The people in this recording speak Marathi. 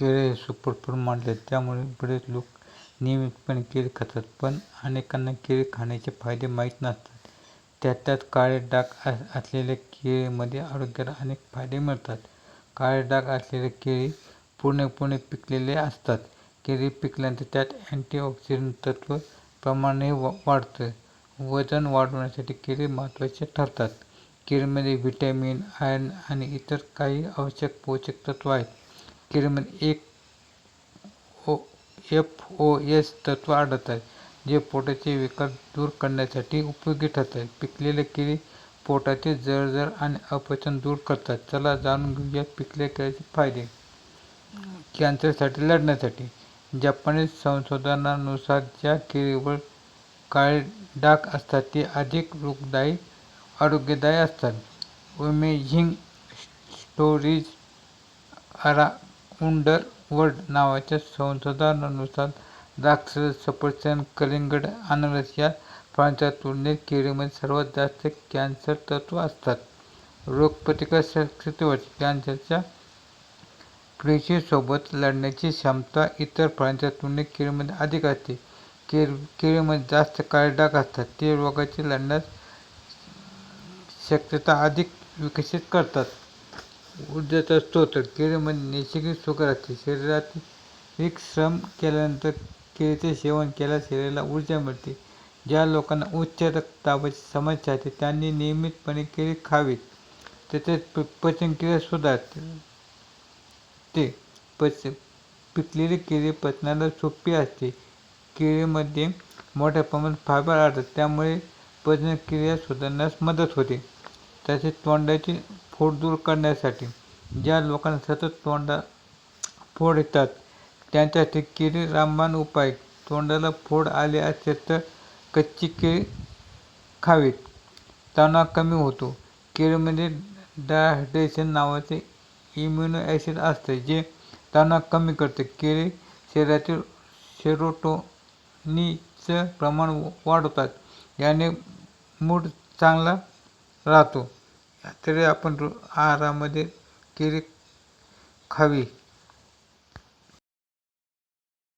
केळे हे सुपर मानले त्यामुळे बरेच लोक नियमितपणे केळी खातात पण अनेकांना केळी खाण्याचे फायदे माहीत नसतात. त्यात त्यात काळे डाग असलेल्या केळीमध्ये आरोग्याला अनेक फायदे मिळतात. काळे डाग असलेले केळी पूर्णपणे पिकलेले असतात. केळी पिकल्यानंतर त्यात अँटीऑक्सिडंट तत्व प्रमाणही वाढतं. वजन वाढवण्यासाठी केळी महत्त्वाचे ठरतात. केळीमध्ये व्हिटॅमिन आयर्न आणि इतर काही आवश्यक पोषक तत्व आहेत. केळीमध्ये एक ओ एफ ओ एस तत्व आढळतात जे पोटाचे विकार दूर करण्यासाठी उपयोगी ठरतात. पिकलेले केळी पोटाचे जळजळ आणि अपचन दूर करतात. चला जाणून घेऊया पिकलेल्या केळीचे फायदे. कॅन्सरसाठी लढण्यासाठी. जपानी संशोधनानुसार ज्या केळीवर काळे डाग असतात ते अधिक रोगदायी आरोग्यदायी असतात. अमेझिंग स्टोरीज अरा वर्ल्ड नावाच्या संशोधनानुसार द्राक्ष सफरचंद कलिंगड अननस या फळांच्या तुलनेत केळीमध्ये सर्वात जास्त कॅन्सर तत्व असतात. रोगप्रतिकारशक्तीवर कॅन्सरच्या पेशीसोबत लढण्याची क्षमता इतर फळांच्या तुलनेत केळीमध्ये अधिक असते. केळीमध्ये जास्त काळे डाग असतात. ते रोगाशी लढण्यास शक्यता अधिक विकसित करतात. ऊर्जेचा स्रोत केळीमध्ये नैसर्गिक शुगर असते शरीरात श्रम केल्यानंतर केळीचे सेवन केल्यास शरीराला ऊर्जा मिळते. ज्या लोकांना उच्च रक्तदाबाची समस्या असते त्यांनी नियमितपणे केळी खावीत. तसेच पचनक्रिया सुधारते. ते पच पिकलेली केळी पचनाला सोपी असते. केळीमध्ये मोठ्या प्रमाणात फायबर आढळतात. त्यामुळे पचनक्रिया सुधारण्यास मदत होते. तसेच तोंडाची फोड दूर करण्यासाठी ज्या लोकांना सतत तोंडा फोड येतात त्यांच्यासाठी केळी रामबाण उपाय. तोंडाला फोड आले असेल तर कच्ची केळी खावीत. तणाव कमी होतो. केळीमध्ये डायहायड्रेशन नावाचे इम्युनो ॲसिड असते जे तणाव कमी करते. केळी शरीरातील सेरोटोनीचं प्रमाण वाढवतात याने मूड चांगला राहतो. तरी आपण आहारामध्ये केळी खावी.